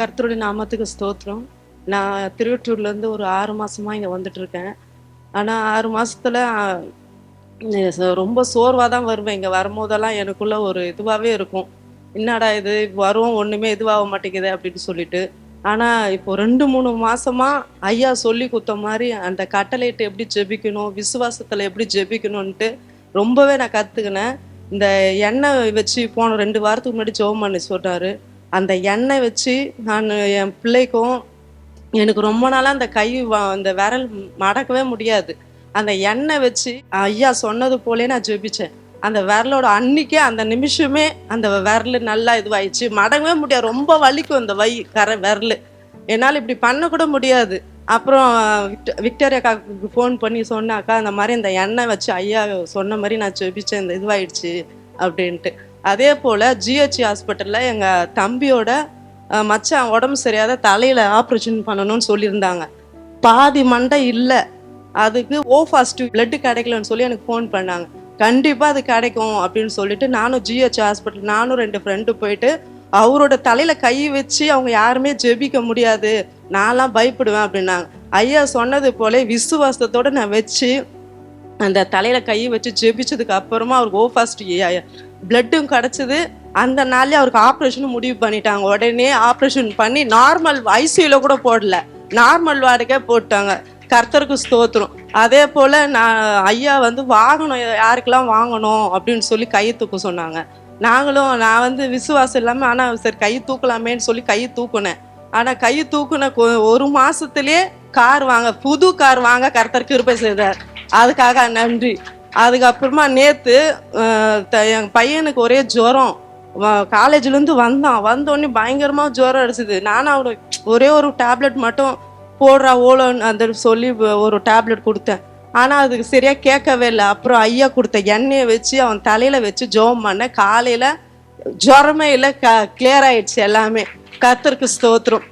கர்த்தருடைய நாமத்துக்கு ஸ்தோத்திரம். நான் திருவற்றூர்லேருந்து ஒரு ஆறு மாதமாக இங்கே வந்துட்டுருக்கேன். ஆனால் ஆறு மாதத்தில் ரொம்ப சோர்வாக தான் வருவேன். இங்கே வரும்போதெல்லாம் எனக்குள்ள ஒரு இதுவாகவே இருக்கும். என்னடா இது? வரும் ஒன்றுமே இதுவாக மாட்டேங்குது அப்படின்னு சொல்லிட்டு. ஆனால் இப்போ ரெண்டு மூணு மாதமாக ஐயா சொல்லி கொடுத்த மாதிரி அந்த கட்டளைட்டு எப்படி ஜெபிக்கணும் விசுவாசத்தில் எப்படி ஜெபிக்கணும்ன்ட்டு ரொம்பவே நான் கற்றுக்கினேன் இந்த எண்ணெய் வச்சு போன ரெண்டு வாரத்துக்கு முன்னாடி ஜெபம் பண்ணி சொல்கிறாரு அந்த எண்ணெய் வச்சு நான் என் பிள்ளைக்கும் எனக்கு ரொம்ப நாளாக அந்த கை வ- அந்த விரல் மடக்கவே முடியாது. அந்த எண்ணெய் வச்சு ஐயா சொன்னது போலே நான் ஜெபிச்சேன். அந்த விரலோட அன்னைக்கே அந்த நிமிஷமே அந்த விரல் நல்லா இதுவாயிடுச்சு. மடங்கவே முடியாது. ரொம்ப வலிக்கும் அந்த வை கர விரல். என்னால் இப்படி பண்ணக்கூட முடியாது. அப்புறம் விக்டோரியா அக்காவுக்கு ஃபோன் பண்ணி சொன்னாக்கா அந்த மாதிரி இந்த எண்ணெய் வச்சு ஐயா சொன்ன மாதிரி நான் ஜெபிச்சேன். இந்த இதுவாயிடுச்சு. அப்படின்ட்டு. அதே போல் ஜிஹெச் ஹாஸ்பிட்டலில் எங்கள் தம்பியோட மச்சான் உடம்பு சரியாத தலையில் ஆப்ரேஷன் பண்ணணும்னு சொல்லியிருந்தாங்க. பாதி மண்டை இல்லை. அதுக்கு ஓ ஃபாஸ்ட் பிளட்டு கிடைக்கலன்னு சொல்லி எனக்கு ஃபோன் பண்ணாங்க. கண்டிப்பாக அது கிடைக்கும் அப்படின்னு சொல்லிட்டு நானும் ஜிஹெச் ஹாஸ்பிட்டல் நானும் ரெண்டு ஃப்ரெண்டு போயிட்டு அவரோட தலையில் கை வச்சு அவங்க யாருமே ஜெபிக்க முடியாது. நான்லாம் பயப்படுவேன் அப்படின்னாங்க. ஐயா சொன்னது போல விசுவாசத்தோடு நான் வச்சு அந்த தலையில் கை வச்சு ஜெபிச்சதுக்கு அப்புறமா அவருக்கு ஓ ஃபாஸ்ட் பிளட்டும் கிடச்சிது. அந்த நாள்லயே அவருக்கு ஆப்ரேஷனும் முடிவு பண்ணிட்டாங்க. உடனே ஆப்ரேஷன் பண்ணி நார்மல் ஐசியூல கூட போடல. நார்மல் வார்டுக்கே போட்டாங்க. கர்த்தருக்கு ஸ்தோத்திரம். அதே போல நான் ஐயா வந்து வாங்கணும் யாருக்கெல்லாம் வாங்கணும் அப்படின்னு சொல்லி கையை தூக்க சொன்னாங்க. நாங்களும் நான் வந்து விசுவாசம் இல்லாமல் ஆனால் சரி கை தூக்கலாமேன்னு சொல்லி கை தூக்குனேன். ஆனால் கை தூக்குன ஒரு மாசத்திலேயே கார் வாங்க புது கார் வாங்க கர்த்தர் கிருப்பை செய்தார். அதுக்காக நன்றி. அதுக்கப்புறமா நேற்று என் பையனுக்கு ஒரே ஜுரம். காலேஜ்லேருந்து வந்தான். வந்தோடனே பயங்கரமாக ஜுரம் அடிச்சுது. நானும் அவரு ஒரே ஒரு டேப்லெட் மட்டும் போடுறா ஓலோன்னு அந்த சொல்லி ஒரு டேப்லெட் கொடுத்தேன். ஆனால் அதுக்கு சரியாக கேட்கவே இல்லை. அப்புறம் ஐயா கொடுத்த எண்ணெயை வச்சு அவன் தலையில் வச்சு ஜோம் பண்ணேன் காலையில் ஜுரமே இல்லை க கிளியர் ஆயிடுச்சு எல்லாமே. கர்த்தருக்கு ஸ்தோத்திரம்.